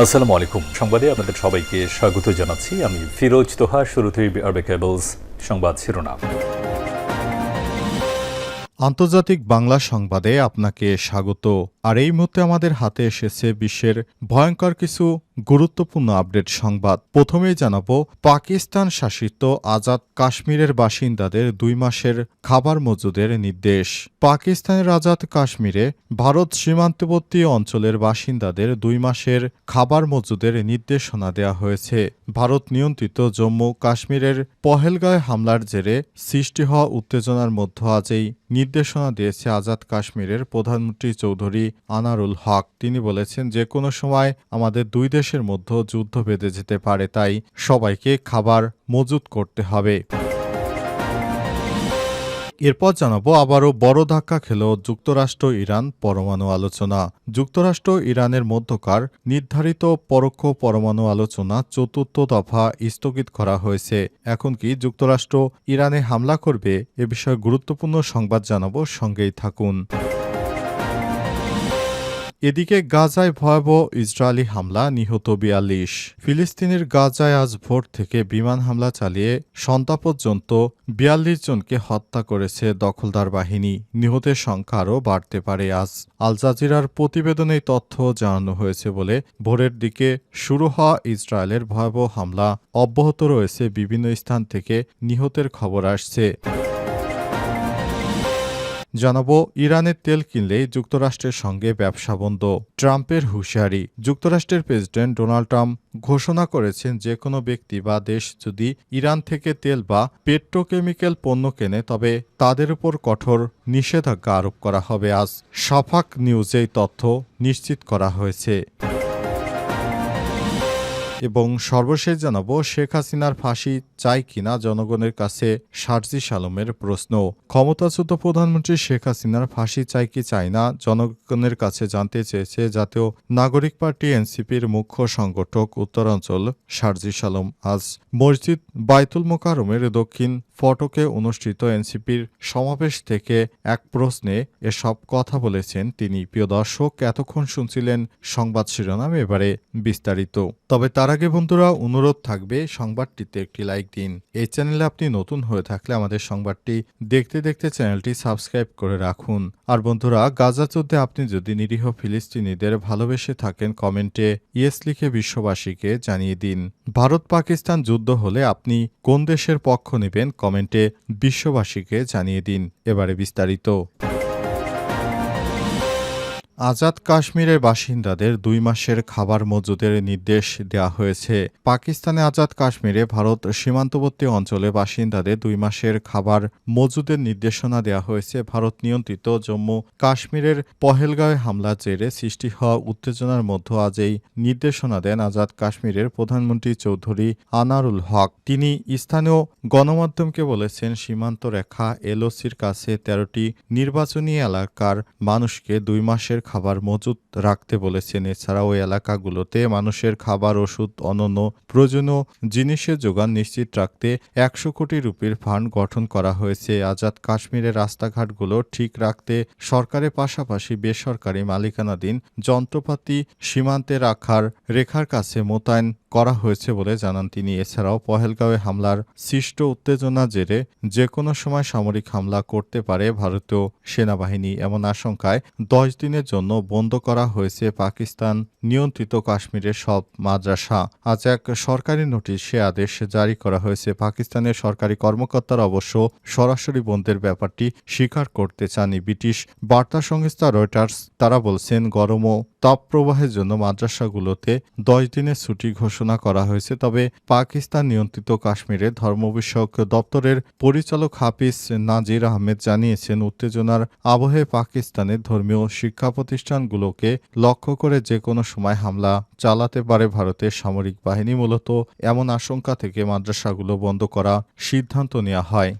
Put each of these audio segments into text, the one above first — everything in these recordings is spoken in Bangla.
আসসালামু আলাইকুম। সংবাদে আপনাদের সবাইকে স্বাগত জানাচ্ছি। আমি ফিরোজ তোহা, শুরুতেই আরবে কেবলস সংবাদ শিরোনাম। আন্তর্জাতিক বাংলা সংবাদে আপনাকে স্বাগত। আর এই মুহূর্তে আমাদের হাতে এসেছে বিশ্বের ভয়ঙ্কর কিছু গুরুত্বপূর্ণ আপডেট সংবাদ। প্রথমেই জানাব, পাকিস্তান শাসিত আজাদ কাশ্মীরের বাসিন্দাদের দুই মাসের খাবার মজুদের নির্দেশ। পাকিস্তানের আজাদ কাশ্মীরে ভারত সীমান্তবর্তী অঞ্চলের বাসিন্দাদের দুই মাসের খাবার মজুদের নির্দেশনা দেওয়া হয়েছে। ভারত নিয়ন্ত্রিত জম্মু কাশ্মীরের পহেলগাঁয় হামলার জেরে সৃষ্টি হওয়া উত্তেজনার মধ্যে আজই নির্দেশনা দিয়েছে আজাদ কাশ্মীরের প্রধানমন্ত্রী চৌধুরী আনারুল হক। তিনি বলেছেন, যে কোনো সময় আমাদের দুই দেশের মধ্যে যুদ্ধ বেঁধে যেতে পারে, তাই সবাইকে খাবার মজুত করতে হবে। এরপর জানাব আবারও বড় ধাক্কা খেল যুক্তরাষ্ট্র ইরান পরমাণু আলোচনা। যুক্তরাষ্ট্র ইরানের মধ্যকার নির্ধারিত পরোক্ষ পরমাণু আলোচনা চতুর্থ দফা স্থগিত করা হয়েছে। এখন কি যুক্তরাষ্ট্র ইরানে হামলা করবে, এ বিষয়ে গুরুত্বপূর্ণ সংবাদ জানাব, সঙ্গেই থাকুন। এদিকে গাজায় ভয়াবহ ইসরায়েলি হামলা, নিহত বিয়াল্লিশ। ফিলিস্তিনের গাজায় আজ ভোর থেকে বিমান হামলা চালিয়ে সন্তা পর্যন্ত বিয়াল্লিশ জনকে হত্যা করেছে দখলদার বাহিনী। নিহতের সংখ্যা আরও বাড়তে পারে আজ। আল জাজিরার প্রতিবেদনে তথ্য জানানো হয়েছে বলে ভোরের দিকে শুরু হওয়া ইসরায়েলের ভয়াবহ হামলা অব্যাহত রয়েছে বিভিন্ন স্থান থেকে। নিহতের খবর আসছে। জানাব, ইরানের তেল কিনলেই যুক্তরাষ্ট্রের সঙ্গে ব্যবসা বন্ধ। ট্রাম্পের হুঁশিয়ারি, যুক্তরাষ্ট্রের প্রেসিডেন্ট ডোনাল্ড ট্রাম্প ঘোষণা করেছেন যে কোনো ব্যক্তি বা দেশ যদি ইরান থেকে তেল বা পেট্রোকেমিক্যাল পণ্য কেনে, তবে তাদের উপর কঠোর নিষেধাজ্ঞা আরোপ করা হবে। আজ সাফাক নিউজে তথ্য নিশ্চিত করা হয়েছে। এবং সর্বশেষ জানাব শেখ হাসিনার ফাঁসি চাই কিনা জনগণের কাছে সার্জি সালমের প্রশ্ন। ক্ষমতাচ্যুত প্রধানমন্ত্রী শেখ হাসিনার ফাঁসি চাই কি চাই না জনগণের কাছে জানতে চেয়েছে জাতীয় নাগরিক পার্টি এনসিপির মুখ্য সংগঠক উত্তরাঞ্চল সার্জি সালম। আজ মসজিদ বাইতুল মোকারমের দক্ষিণ ফটকে অনুষ্ঠিত এনসিপির সমাবেশ থেকে এক প্রশ্নে এসব কথা বলেছেন তিনি। প্রিয় দর্শক, এতক্ষণ শুনছিলেন সংবাদ শিরোনাম, এবারে বিস্তারিত। তবে তার আগে বন্ধুরা অনুরোধ থাকবে সংবাদটিতে একটি লাইক দিন। এই চ্যানেলে আপনি নতুন হয়ে থাকলে আমাদের সংবাদটি দেখতে দেখতে চ্যানেলটি সাবস্ক্রাইব করে রাখুন। আর বন্ধুরা, গাজা যুদ্ধে আপনি যদি নিরীহ ফিলিস্তিনিদের ভালোবেসে থাকেন, কমেন্টে ইয়েস লিখে বিশ্ববাসীকে জানিয়ে দিন। ভারত পাকিস্তান যুদ্ধ হলে আপনি কোন দেশের পক্ষ নেবেন, কমেন্টে বিশ্ববাসীকে জানিয়ে দিন। এবারে বিস্তারিত। আজাদ কাশ্মীরের বাসিন্দাদের দুই মাসের খাবার মজুদের নির্দেশ দেওয়া হয়েছে। পাকিস্তানে আজাদ কাশ্মীরে ভারত সীমান্তবর্তী অঞ্চলে বাসিন্দাদের দুই মাসের খাবার মজুদের নির্দেশনা দেওয়া হয়েছে। ভারত নিয়ন্ত্রিত জম্মু কাশ্মীরের পহেলগাঁওয়ে হামলার জেরে সৃষ্টি হওয়া উত্তেজনার মধ্যে আজ এই নির্দেশনা দেন আজাদ কাশ্মীরের প্রধানমন্ত্রী চৌধুরী আনারুল হক। তিনি স্থানীয় গণমাধ্যমকে বলেছেন সীমান্ত রেখা এলওসির কাছে তেরোটি নির্বাচনী এলাকার মানুষকে দুই মাসের খাবার মজুত রাখতে বলেছেন। এছাড়া ওই এলাকাগুলোতে মানুষের খাবার, ওষুধ অনন্য প্রয়োজনীয় জিনিসের যোগান নিশ্চিত রাখতে একশো কোটি রুপির ফান্ড গঠন করা হয়েছে। আজাদ কাশ্মীরের রাস্তাঘাটগুলো ঠিক রাখতে সরকারের পাশাপাশি বেসরকারি মালিকানাধীন যন্ত্রপাতি সীমান্তে রাখার রেখার কাছে মোতায়েন করা হয়েছে বলে জানান তিনি। এছাড়াও পহেলগাঁওয়ে হামলার সৃষ্ট উত্তেজনা জেরে যে কোনো সময় সামরিক হামলা করতে পারে ভারতীয় সেনাবাহিনী এমন আশঙ্কায় দশ দিনের জন্য বন্ধ করা হয়েছে পাকিস্তান নিয়ন্ত্রিত কাশ্মীরের সব মাদ্রাসা। আজ এক সরকারি নোটিশে আদেশ জারি করা হয়েছে। পাকিস্তানের সরকারি কর্মকর্তারা অবশ্য সরাসরি বন্ধের ব্যাপারটি স্বীকার করতে চাননি। ব্রিটিশ বার্তা সংস্থা রয়টার্স তারা বলছেন, গরম ও তাপপ্রবাহের জন্য মাদ্রাসাগুলোতে দশ দিনের ছুটি ঘোষণা করা হয়েছে। তবে পাকিস্তান নিয়ন্ত্রিত কাশ্মীরে ধর্ম বিষয়ক দপ্তরের পরিচালক হাফিজ নাজির আহমেদ জানিয়েছেন, উত্তেজনার আবহে পাকিস্তানের ধর্মীয় শিক্ষা প্রতিষ্ঠানগুলোকে লক্ষ্য করে যে কোনো সময় হামলা চালাতে পারে ভারতের সামরিক বাহিনী। মূলত এমন আশঙ্কা থেকে মাদ্রাসাগুলো বন্ধ করা সিদ্ধান্ত নেওয়া হয়।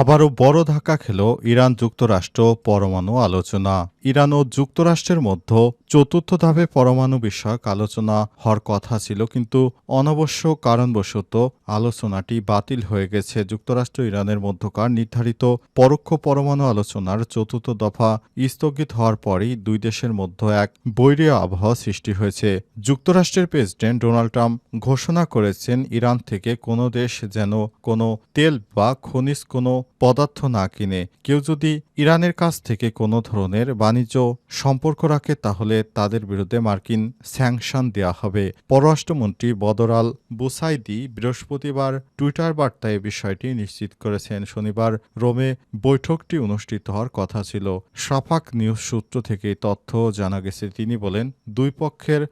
আবারও বড় ধাক্কা খেল ইরান যুক্তরাষ্ট্র পরমাণু আলোচনা। ইরান ও যুক্তরাষ্ট্রের মধ্যে চতুর্থ ধাপে পরমাণু বিষয়ক আলোচনা হওয়ার কথা ছিল, কিন্তু অনাবশ্যক কারণবশত আলোচনাটি বাতিল হয়ে গেছে। যুক্তরাষ্ট্র, ইরানের মধ্যকার নির্ধারিত পরোক্ষ পরমাণু আলোচনার চতুর্থ দফা স্থগিত হওয়ার পরই দুই দেশের মধ্যে এক বৈরী আবহাওয়া সৃষ্টি হয়েছে। যুক্তরাষ্ট্রের প্রেসিডেন্ট ডোনাল্ড ট্রাম্প ঘোষণা করেছেন, ইরান থেকে কোনো দেশ যেন কোনো তেল বা খনিজ কোনো পদার্থ না কিনে। কেউ যদি ইরানের কাছ থেকে কোনো ধরনের বাণিজ্য সম্পর্ক রাখে, তাহলে তাদের বিরুদ্ধে মার্কিন স্যাংশন দেওয়া হবে। পররাষ্ট্রমন্ত্রী বদরাল বুসাইদি বৃহস্পতিবার টুইটার বার্তায় বিষয়টি নিশ্চিত করেছেন। শনিবার রোমে বৈঠকটি অনুষ্ঠিত হওয়ার কথা ছিল। সাফাক নিউজ সূত্র থেকে তথ্য জানা গেছে, তিনি বলেন, দুই পক্ষের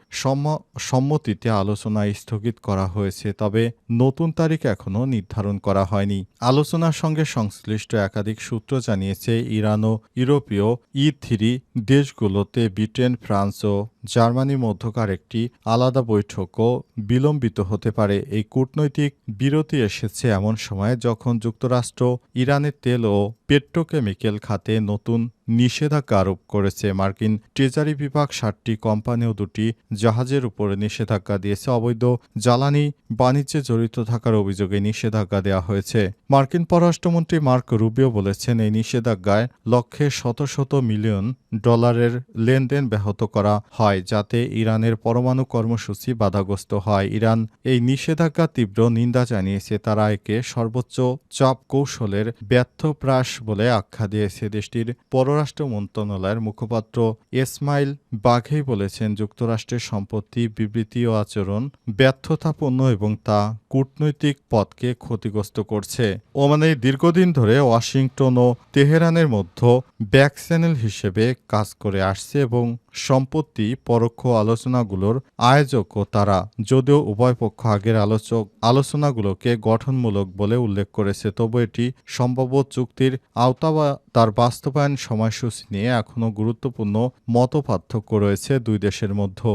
সম্মতিতে আলোচনা স্থগিত করা হয়েছে, তবে নতুন তারিখ এখনও নির্ধারণ করা হয়নি। আলোচনার সঙ্গে সংশ্লিষ্ট একাধিক সূত্র জানিয়েছে, ইরান ও ইউরোপীয় ই থ্রি দেশগুলোতে ব্রিটেন ফ্রান্স ও জার্মানির মধ্যকার একটি আলাদা বৈঠকও বিলম্বিত হতে পারে। এই কূটনৈতিক বিরতি এসেছে এমন সময়ে যখন যুক্তরাষ্ট্র ইরানের তেল ও পেট্রোকেমিক্যাল খাতে নতুন নিষেধাজ্ঞা আরোপ করেছে। মার্কিন ট্রেজারি বিভাগ সাতটি কোম্পানি ও দুটি জাহাজের উপরে নিষেধাজ্ঞা দিয়েছে। অবৈধ জ্বালানি বাণিজ্যে জড়িত থাকার অভিযোগে নিষেধাজ্ঞা দেওয়া হয়েছে। মার্কিন পররাষ্ট্রমন্ত্রী মার্ক রুবিও বলেছেন, এই নিষেধাজ্ঞায় লক্ষ্যে শত শত মিলিয়ন ডলারের লেনদেন ব্যাহত করা হয়। যাতে ইরানের পরমাণু কর্মসূচি বাধাগ্রস্ত হয়। ইরান এই নিষেধাজ্ঞা তীব্র নিন্দা জানিয়েছে। তারা একে সর্বোচ্চ চাপ কৌশলের ব্যর্থপ্রাস বলে আখ্যা দিয়েছে। দেশটির পররাষ্ট্র মন্ত্রণালয়ের মুখপাত্র ইসমাইল বাঘেই বলেছেন, যুক্তরাষ্ট্রের সম্পত্তি, বিবৃতি ও আচরণ ব্যর্থতাপূর্ণ এবং তা কূটনৈতিক পথকে ক্ষতিগ্রস্ত করছে। ওমানে দীর্ঘদিন ধরে ওয়াশিংটন ও তেহরানের মধ্যে ব্যাক চ্যানেল হিসেবে কাজ করে আসছে এবং সম্পত্তি, পরোক্ষ আলোচনাগুলোর আয়োজক ও তারা, যদিও উভয় পক্ষ আগের আলোচক আলোচনাগুলোকে গঠনমূলক বলে উল্লেখ করেছে, তবু এটি সম্ভাব্য চুক্তির আওতা বা তার বাস্তবায়ন সময়সূচী নিয়ে এখনও গুরুত্বপূর্ণ মতপার্থক্য রয়েছে দুই দেশের মধ্যে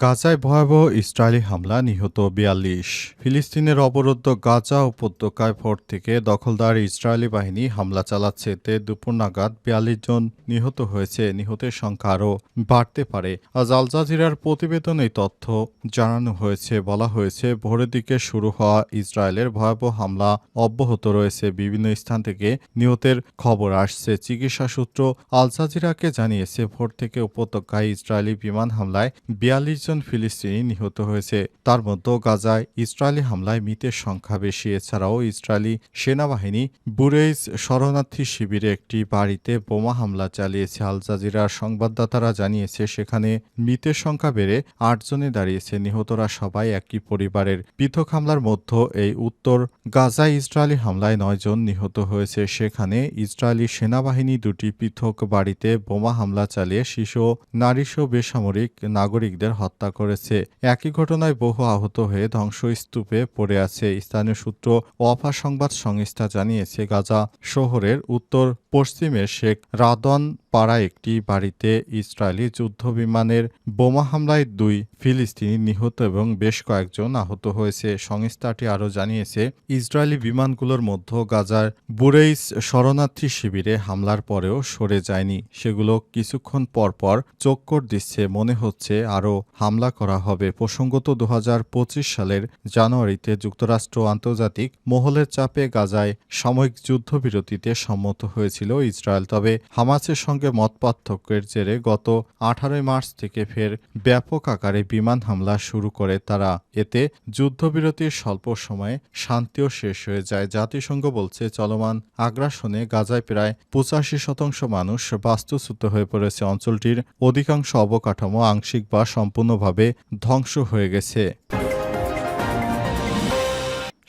গাজায় ভয়াবহ ইসরায়েলি হামলা নিহত বিয়াল্লিশ। ফিলিস্তিনের অবরুদ্ধ গাজা উপত্যকায় ভোর থেকে দখলদার ইসরায়েলি বাহিনী হামলা চালাচ্ছে। তে দুপুর নাগাদ বিয়াল্লিশ জন নিহত হয়েছে। নিহতের সংখ্যা আরও বাড়তে পারে। আজ আল জাজিরার প্রতিবেদন তথ্য জানানো হয়েছে। বলা হয়েছে, ভোরের দিকে শুরু হওয়া ইসরায়েলের ভয়াবহ হামলা অব্যাহত রয়েছে। বিভিন্ন স্থান থেকে নিহতের খবর আসছে। চিকিৎসা সূত্র আল জাজিরাকে জানিয়েছে, ভোর থেকে উপত্যকায় ইসরায়েলি বিমান হামলায় বিয়াল্লিশ জন ফিলিস্তিনি নিহত হয়েছে। তার মধ্যে গাজায় ইসরায়েলি হামলায় মৃতের সংখ্যা বেশি। এছাড়াও ইসরায়েলি সেনাবাহিনী বুরেইজ শরণার্থী শিবিরে একটি বাড়িতে বোমা হামলা চালিয়েছে। আল জাজিরার সংবাদদাতারা জানিয়েছে, সেখানে মৃতের সংখ্যা বেড়ে আটজনে দাঁড়িয়েছে। নিহতরা সবাই একই পরিবারের। পৃথক হামলার মধ্যে এই উত্তর গাজায় ইসরায়েলি হামলায় নয়জন নিহত হয়েছে। সেখানে ইসরায়েলি সেনাবাহিনী দুটি পৃথক বাড়িতে বোমা হামলা চালিয়ে শিশু নারীসহ বেসামরিক নাগরিকদের হত্যা করেছে। একই ঘটনায় বহু আহত হয়ে ধ্বংসস্তূপে পড়ে আছে। স্থানীয় সূত্র ওয়াফা সংবাদ সংস্থা জানিয়েছে, গাজা শহরের উত্তর পশ্চিমে শেখ রাদন পাড়া একটি বাড়িতে ইসরায়েলি যুদ্ধ বিমানের বোমা হামলায় দুই ফিলিস্তিনি নিহত এবং বেশ কয়েকজন আহত হয়েছে। সংস্থাটি আরও জানিয়েছে, ইসরায়েলি বিমানগুলোর মধ্যে গাজার বুরেইস শরণার্থী শিবিরে হামলার পরেও সরে যায়নি। সেগুলো কিছুক্ষণ পরপর চক্কর দিচ্ছে, মনে হচ্ছে আরও হামলা করা হবে। প্রসঙ্গত দু হাজার পঁচিশ সালের জানুয়ারিতে যুক্তরাষ্ট্র আন্তর্জাতিক মহলের চাপে গাজায় সাময়িক যুদ্ধবিরতিতে সম্মত হয়েছিল ইসরায়েল। তবে হামাসের সঙ্গে মত পার্থক্যের জেরে গত আঠারোই মার্চ থেকে ফের ব্যাপক আকারে বিমান হামলা শুরু করে তারা। এতে যুদ্ধবিরতির স্বল্প সময়ে শান্তিও শেষ হয়ে যায়। জাতিসংঘ বলছে, চলমান আগ্রাসনে গাজায় প্রায় পঁচাশি শতাংশ মানুষ বাস্তুচ্যুত হয়ে পড়েছে। অঞ্চলটির অধিকাংশ অবকাঠামো আংশিক বা সম্পূর্ণভাবে ধ্বংস হয়ে গেছে।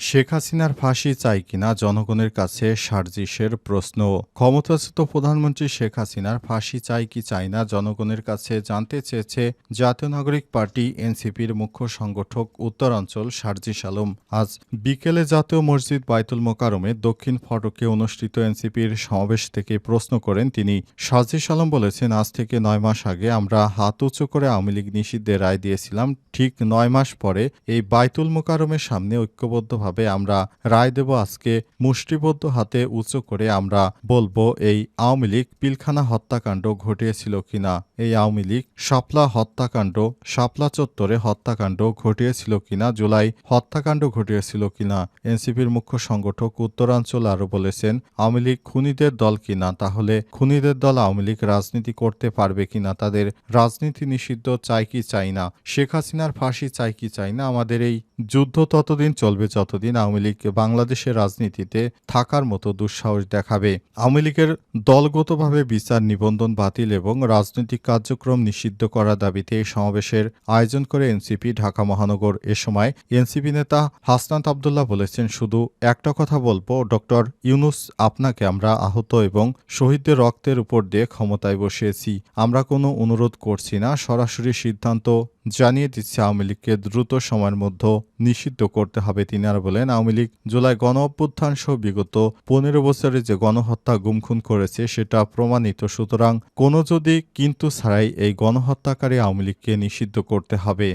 শেখ হাসিনার ফাঁসি চাই কিনা জনগণের কাছে সার্জিসের প্রশ্ন। ক্ষমতাচ্যুত প্রধানমন্ত্রী শেখ হাসিনার ফাঁসি চাই কি চাই না জনগণের কাছে জানতে চেয়েছে জাতীয় নাগরিক পার্টি, এনসিপির মুখ্য সংগঠক উত্তরাঞ্চল সার্জিস আলম। আজ বিকেলে জাতীয় মসজিদ বাইতুল মোকারমে দক্ষিণ ফটকে অনুষ্ঠিত এনসিপির সমাবেশ থেকে প্রশ্ন করেন তিনি। সার্জিস আলম বলেছেন, আজ থেকে নয় মাস আগে আমরা হাত উঁচু করে আওয়ামী লীগ নিষিদ্ধের রায় দিয়েছিলাম। ঠিক নয় মাস পরে এই বাইতুল মোকারমের সামনে ঐক্যবদ্ধভাবে হবে আমরা রায় দেব আজকে মুষ্টিবদ্ধ হাতে উঁচু করে আমরা বলব এই আওয়ামী লীগ পিলখানা হত্যাকাণ্ড ঘটিয়েছিল কিনা। এই আওয়ামী লীগ শাপলা হত্যাকাণ্ড, শাপলা চত্বরে হত্যাকাণ্ড ঘটিয়েছিল কিনা, জুলাই হত্যাকাণ্ড ঘটিয়েছিল কিনা। এনসিপির মুখ্য সংগঠক উত্তরাঞ্চল আরও বলেছেন, আওয়ামী লীগ খুনিদের দল কিনা, তাহলে খুনিদের দল আওয়ামী লীগ রাজনীতি করতে পারবে কিনা, তাদের রাজনীতি নিষিদ্ধ চাই কি চাই না, শেখ হাসিনার ফাঁসি চাই কি চাই না, আমাদের এই যুদ্ধ ততদিন চলবে যতদিন আওয়ামী লীগ বাংলাদেশের রাজনীতিতে থাকার মতো দুঃসাহস দেখাবে। আওয়ামী লীগের দলগতভাবে বিচার নিবন্ধন বাতিল এবং রাজনৈতিক কার্যক্রম নিষিদ্ধ করার দাবিতে সমাবেশের আয়োজন করে এনসিপি ঢাকা মহানগর। এ সময় এনসিপি নেতা হাসনাত আবদুল্লাহ বলেছেন, শুধু একটা কথা বলব, ডক্টর ইউনুস, আপনাকে আমরা আহত এবং শহীদদের রক্তের উপর দিয়ে ক্ষমতায় বসিয়েছি। আমরা কোনো অনুরোধ করছি না, সরাসরি সিদ্ধান্ত জানিয়ে দিচ্ছে আওয়ামী লীগকে দ্রুত সময়ের মধ্যে নিষিদ্ধ করতে হবে তিনি আর বলেন, আওয়ামী লীগ জুলাই গণ অভ্যুত্থান সহ বিগত পনেরো বছরে যে গণহত্যা গুমখুন করেছে সেটা প্রমাণিত। সুতরাং কোনো যদি কিন্তু ছাড়াই এই গণহত্যাকারী আওয়ামী লীগকে নিষিদ্ধ করতে হবে।